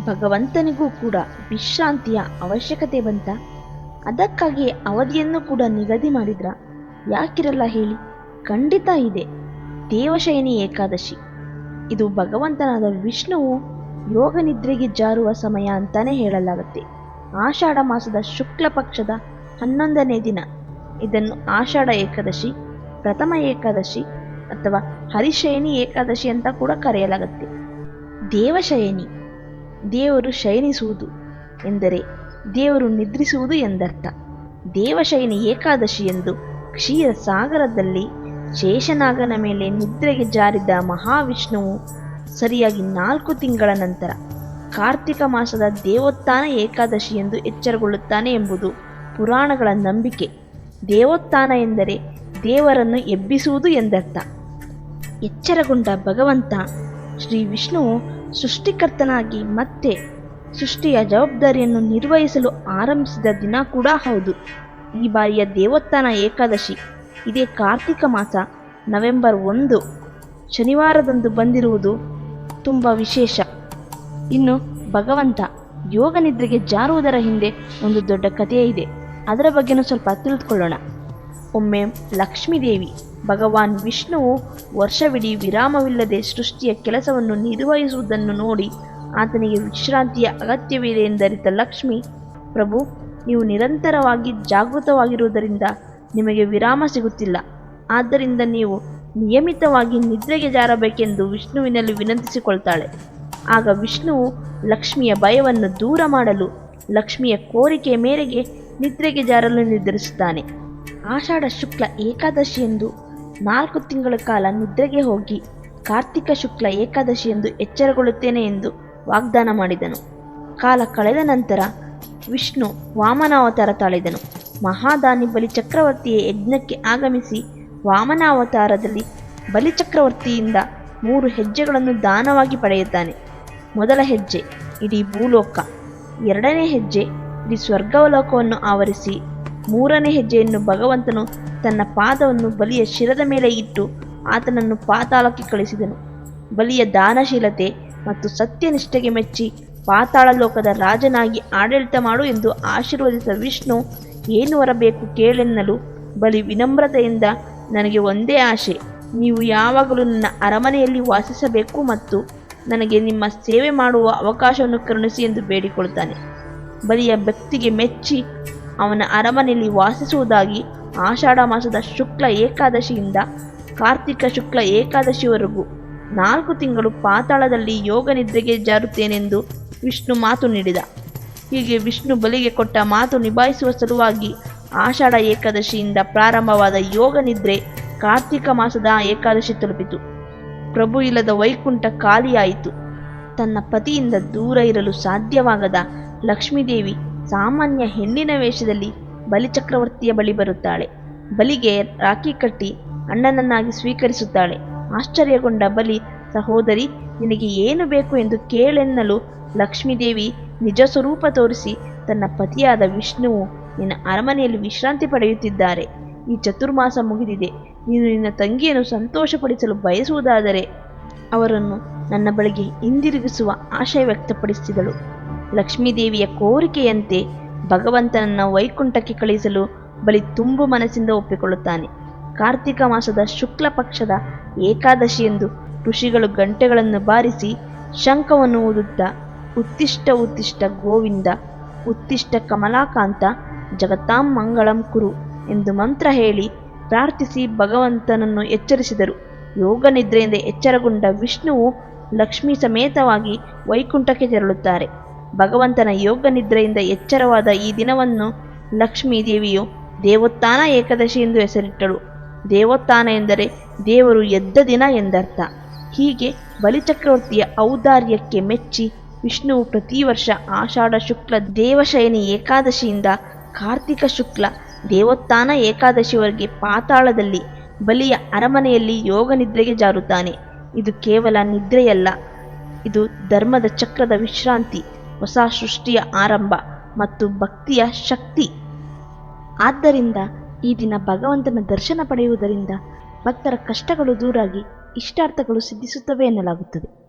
ಭಗವಂತನಿಗೂ ಕೂಡ ವಿಶ್ರಾಂತಿಯ ಅವಶ್ಯಕತೆ ಬಂತ. ಅದಕ್ಕಾಗಿ ಅವಧಿಯನ್ನು ಕೂಡ ನಿಗದಿ ಮಾಡಿದ್ರ ಯಾಕಿರಲ್ಲ ಹೇಳಿ, ಖಂಡಿತ ಇದೆ. ದೇವಶಯನಿ ಏಕಾದಶಿ. ಇದು ಭಗವಂತನಾದ ವಿಷ್ಣುವು ಯೋಗ ನಿದ್ರೆಗೆ ಜಾರುವ ಸಮಯ ಅಂತಾನೆ ಹೇಳಲಾಗುತ್ತೆ. ಆಷಾಢ ಮಾಸದ ಶುಕ್ಲ ಪಕ್ಷದ ಹನ್ನೊಂದನೇ ದಿನ. ಇದನ್ನು ಆಷಾಢ ಏಕಾದಶಿ, ಪ್ರಥಮ ಏಕಾದಶಿ ಅಥವಾ ಹರಿಶಯನಿ ಏಕಾದಶಿ ಅಂತ ಕೂಡ ಕರೆಯಲಾಗುತ್ತೆ. ದೇವಶಯನಿ. ದೇವರು ಶಯನಿಸುವುದು ಎಂದರೆ ದೇವರು ನಿದ್ರಿಸುವುದು ಎಂದರ್ಥ. ದೇವಶಯನಿ ಏಕಾದಶಿ ಎಂದು ಕ್ಷೀರ ಸಾಗರದಲ್ಲಿ ಶೇಷನಾಗನ ಮೇಲೆ ನಿದ್ರೆಗೆ ಜಾರಿದ ಮಹಾವಿಷ್ಣುವು ಸರಿಯಾಗಿ ನಾಲ್ಕು ತಿಂಗಳ ನಂತರ ಕಾರ್ತಿಕ ಮಾಸದ ದೇವೋತ್ಥಾನ ಏಕಾದಶಿ ಎಂದು ಎಚ್ಚರಗೊಳ್ಳುತ್ತಾನೆ ಎಂಬುದು ಪುರಾಣಗಳ ನಂಬಿಕೆ. ದೇವೋತ್ಥಾನ ಎಂದರೆ ದೇವರನ್ನು ಎಬ್ಬಿಸುವುದು ಎಂದರ್ಥ. ಎಚ್ಚರಗೊಂಡ ಭಗವಂತ ಶ್ರೀ ವಿಷ್ಣುವು ಸೃಷ್ಟಿಕರ್ತನಾಗಿ ಮತ್ತೆ ಸೃಷ್ಟಿಯ ಜವಾಬ್ದಾರಿಯನ್ನು ನಿರ್ವಹಿಸಲು ಆರಂಭಿಸಿದ ದಿನ ಕೂಡ ಹೌದು. ಈ ಬಾರಿಯ ದೇವೋತ್ಥಾನ ಏಕಾದಶಿ. ಇದೇ ಕಾರ್ತಿಕ ಮಾಸ, ನವೆಂಬರ್ ಒಂದು. ಶನಿವಾರದಂದು ಬಂದಿರುವುದು ತುಂಬ ವಿಶೇಷ. ಇನ್ನು ಭಗವಂತ ಯೋಗ ನಿದ್ರೆಗೆ ಜಾರುವುದರ ಹಿಂದೆ ಒಂದು ದೊಡ್ಡ ಕಥೆಯೇ ಇದೆ. ಅದರ ಬಗ್ಗೆನೂ ಸ್ವಲ್ಪ ತಿಳಿದುಕೊಳ್ಳೋಣ. ಒಮ್ಮೆ ಲಕ್ಷ್ಮೀದೇವಿ ಭಗವಾನ್ ವಿಷ್ಣುವು ವರ್ಷವಿಡೀ ವಿರಾಮವಿಲ್ಲದೆ ಸೃಷ್ಟಿಯ ಕೆಲಸವನ್ನು ನಿರ್ವಹಿಸುವುದನ್ನು ನೋಡಿ ಆತನಿಗೆ ವಿಶ್ರಾಂತಿಯ ಅಗತ್ಯವಿದೆ ಎಂದರಿತ ಲಕ್ಷ್ಮಿ, ಪ್ರಭು, ನೀವು ನಿರಂತರವಾಗಿ ಜಾಗೃತವಾಗಿರುವುದರಿಂದ ನಿಮಗೆ ವಿರಾಮ ಸಿಗುತ್ತಿಲ್ಲ. ಆದ್ದರಿಂದ ನೀವು ನಿಯಮಿತವಾಗಿ ನಿದ್ರೆಗೆ ಜಾರಬೇಕೆಂದು ವಿಷ್ಣುವಿನಲ್ಲಿ ವಿನಂತಿಸಿಕೊಳ್ತಾಳೆ. ಆಗ ವಿಷ್ಣುವು ಲಕ್ಷ್ಮಿಯ ಭಯವನ್ನು ದೂರ ಮಾಡಲು ಲಕ್ಷ್ಮಿಯ ಕೋರಿಕೆಯ ಮೇರೆಗೆ ನಿದ್ರೆಗೆ ಜಾರಲು ನಿರ್ಧರಿಸುತ್ತಾನೆ. ಆಷಾಢ ಶುಕ್ಲ ಏಕಾದಶಿಯಂದು ನಾಲ್ಕು ತಿಂಗಳ ಕಾಲ ನಿದ್ರೆಗೆ ಹೋಗಿ ಕಾರ್ತಿಕ ಶುಕ್ಲ ಏಕಾದಶಿಯಂದು ಎಚ್ಚರಗೊಳ್ಳುತ್ತೇನೆ ಎಂದು ವಾಗ್ದಾನ ಮಾಡಿದನು. ಕಾಲ ಕಳೆದ ನಂತರ ವಿಷ್ಣು ವಾಮನಾವತಾರ ತಾಳಿದನು. ಮಹಾದಾನಿ ಬಲಿಚಕ್ರವರ್ತಿಯ ಯಜ್ಞಕ್ಕೆ ಆಗಮಿಸಿ ವಾಮನಾವತಾರದಲ್ಲಿ ಬಲಿಚಕ್ರವರ್ತಿಯಿಂದ ಮೂರು ಹೆಜ್ಜೆಗಳನ್ನು ದಾನವಾಗಿ ಪಡೆಯುತ್ತಾನೆ. ಮೊದಲ ಹೆಜ್ಜೆ, ಇಡೀ ಭೂಲೋಕ. ಎರಡನೇ ಹೆಜ್ಜೆ, ಇಡೀ ಸ್ವರ್ಗವಲೋಕವನ್ನು ಆವರಿಸಿ ಮೂರನೇ ಹೆಜ್ಜೆಯನ್ನು ಭಗವಂತನು ತನ್ನ ಪಾದವನ್ನು ಬಲಿಯ ಶಿರದ ಮೇಲೆ ಇಟ್ಟು ಆತನನ್ನು ಪಾತಾಳಕ್ಕೆ ಕಳಿಸಿದನು. ಬಲಿಯ ದಾನಶೀಲತೆ ಮತ್ತು ಸತ್ಯನಿಷ್ಠೆಗೆ ಮೆಚ್ಚಿ ಪಾತಾಳ ಲೋಕದ ರಾಜನಾಗಿ ಆಡಳಿತ ಮಾಡು ಎಂದು ಆಶೀರ್ವದಿಸಿದ ವಿಷ್ಣು, ಏನು ಬರಬೇಕು ಕೇಳೆನ್ನಲು ಬಲಿ ವಿನಮ್ರತೆಯಿಂದ ನನಗೆ ಒಂದೇ ಆಶೆ. ನೀವು ಯಾವಾಗಲೂ ನನ್ನ ಅರಮನೆಯಲ್ಲಿ ವಾಸಿಸಬೇಕು ಮತ್ತು ನನಗೆ ನಿಮ್ಮ ಸೇವೆ ಮಾಡುವ ಅವಕಾಶವನ್ನು ಕರುಣಿಸಿ ಎಂದು ಬೇಡಿಕೊಳ್ಳುತ್ತಾನೆ. ಬಲಿಯ ಭಕ್ತಿಗೆ ಮೆಚ್ಚಿ ಅವನ ಅರಮನೆಯಲ್ಲಿ ವಾಸಿಸುವುದಾಗಿ ಆಷಾಢ ಮಾಸದ ಶುಕ್ಲ ಏಕಾದಶಿಯಿಂದ ಕಾರ್ತಿಕ ಶುಕ್ಲ ಏಕಾದಶಿವರೆಗೂ ನಾಲ್ಕು ತಿಂಗಳು ಪಾತಾಳದಲ್ಲಿ ಯೋಗ ನಿದ್ರೆಗೆ ಜಾರುತ್ತೇನೆಂದು ವಿಷ್ಣು ಮಾತು ನೀಡಿದ. ಹೀಗೆ ವಿಷ್ಣು ಬಲಿಗೆ ಕೊಟ್ಟ ಮಾತು ನಿಭಾಯಿಸುವ ಸಲುವಾಗಿ ಆಷಾಢ ಏಕಾದಶಿಯಿಂದ ಪ್ರಾರಂಭವಾದ ಯೋಗ ನಿದ್ರೆ ಕಾರ್ತಿಕ ಮಾಸದ ಏಕಾದಶಿ ತಲುಪಿತು. ಪ್ರಭು ಇಲ್ಲದ ವೈಕುಂಠ ಖಾಲಿಯಾಯಿತು. ತನ್ನ ಪತಿಯಿಂದ ದೂರ ಇರಲು ಸಾಧ್ಯವಾಗದ ಲಕ್ಷ್ಮೀದೇವಿ ಸಾಮಾನ್ಯ ಹೆಣ್ಣಿನ ವೇಷದಲ್ಲಿ ಬಲಿಚಕ್ರವರ್ತಿಯ ಬಳಿ ಬರುತ್ತಾಳೆ. ಬಲಿಗೆ ರಾಖಿ ಕಟ್ಟಿ ಅಣ್ಣನನ್ನಾಗಿ ಸ್ವೀಕರಿಸುತ್ತಾಳೆ. ಆಶ್ಚರ್ಯಗೊಂಡ ಬಲಿ, ಸಹೋದರಿ, ನಿನಗೆ ಏನು ಬೇಕು ಎಂದು ಕೇಳೆನ್ನಲು ಲಕ್ಷ್ಮೀದೇವಿ ನಿಜ ಸ್ವರೂಪ ತೋರಿಸಿ ತನ್ನ ಪತಿಯಾದ ವಿಷ್ಣುವು ನಿನ್ನ ಅರಮನೆಯಲ್ಲಿ ವಿಶ್ರಾಂತಿ ಪಡೆಯುತ್ತಿದ್ದಾರೆ. ಈ ಚತುರ್ಮಾಸ ಮುಗಿದಿದೆ. ನೀನು ನಿನ್ನ ತಂಗಿಯನ್ನು ಸಂತೋಷಪಡಿಸಲು ಬಯಸುವುದಾದರೆ ಅವರನ್ನು ನನ್ನ ಬಳಿಗೆ ಹಿಂದಿರುಗಿಸುವ ಆಶಯ ವ್ಯಕ್ತಪಡಿಸಿದಳು. ಲಕ್ಷ್ಮೀದೇವಿಯ ಕೋರಿಕೆಯಂತೆ ಭಗವಂತನನ್ನ ವೈಕುಂಠಕ್ಕೆ ಕಳುಹಿಸಲು ಬಲಿ ತುಂಬು ಮನಸ್ಸಿಂದ ಒಪ್ಪಿಕೊಳ್ಳುತ್ತಾನೆ. ಕಾರ್ತಿಕ ಮಾಸದ ಶುಕ್ಲ ಪಕ್ಷದ ಏಕಾದಶಿಯೆಂದು ಋಷಿಗಳು ಗಂಟೆಗಳನ್ನು ಬಾರಿಸಿ ಶಂಖವನ್ನು ಊದುತ್ತಾ ಉತ್ತಿಷ್ಟ ಉತ್ತಿಷ್ಟ ಗೋವಿಂದ ಉತ್ತಿಷ್ಟ ಕಮಲಾಕಾಂತ, ಜಗತಾಂ ಮಂಗಳಂ ಕುರು ಎಂದು ಮಂತ್ರ ಹೇಳಿ ಪ್ರಾರ್ಥಿಸಿ ಭಗವಂತನನ್ನು ಎಚ್ಚರಿಸಿದರು. ಯೋಗ ನಿದ್ರೆಯಿಂದ ಎಚ್ಚರಗೊಂಡ ವಿಷ್ಣುವು ಲಕ್ಷ್ಮೀ ಸಮೇತವಾಗಿ ವೈಕುಂಠಕ್ಕೆ ತೆರಳುತ್ತಾರೆ. ಭಗವಂತನ ಯೋಗ ನಿದ್ರೆಯಿಂದ ಎಚ್ಚರವಾದ ಈ ದಿನವನ್ನು ಲಕ್ಷ್ಮೀ ದೇವಿಯು ದೇವೋತ್ಥಾನ ಏಕಾದಶಿ ಎಂದು ಹೆಸರಿಟ್ಟಳು. ದೇವೋತ್ಥಾನ ಎಂದರೆ ದೇವರು ಎದ್ದ ದಿನ ಎಂದರ್ಥ. ಹೀಗೆ ಬಲಿಚಕ್ರವರ್ತಿಯ ಔದಾರ್ಯಕ್ಕೆ ಮೆಚ್ಚಿ ವಿಷ್ಣುವು ಪ್ರತಿ ವರ್ಷ ಆಷಾಢ ಶುಕ್ಲ ದೇವಶಯನಿ ಏಕಾದಶಿಯಿಂದ ಕಾರ್ತಿಕ ಶುಕ್ಲ ದೇವೋತ್ಥಾನ ಏಕಾದಶಿವರೆಗೆ ಪಾತಾಳದಲ್ಲಿ ಬಲಿಯ ಅರಮನೆಯಲ್ಲಿ ಯೋಗ ನಿದ್ರೆಗೆ ಜಾರುತ್ತಾನೆ. ಇದು ಕೇವಲ ನಿದ್ರೆಯಲ್ಲ, ಇದು ಧರ್ಮದ ಚಕ್ರದ ವಿಶ್ರಾಂತಿ. ಹೊಸ ಸೃಷ್ಟಿಯ ಆರಂಭ ಮತ್ತು ಭಕ್ತಿಯ ಶಕ್ತಿ. ಆದ್ದರಿಂದ ಈ ದಿನ ಭಗವಂತನ ದರ್ಶನ ಪಡೆಯುವುದರಿಂದ ಭಕ್ತರ ಕಷ್ಟಗಳು ದೂರಾಗಿ ಇಷ್ಟಾರ್ಥಗಳು ಸಿದ್ಧಿಸುತ್ತವೆ ಎನ್ನಲಾಗುತ್ತದೆ.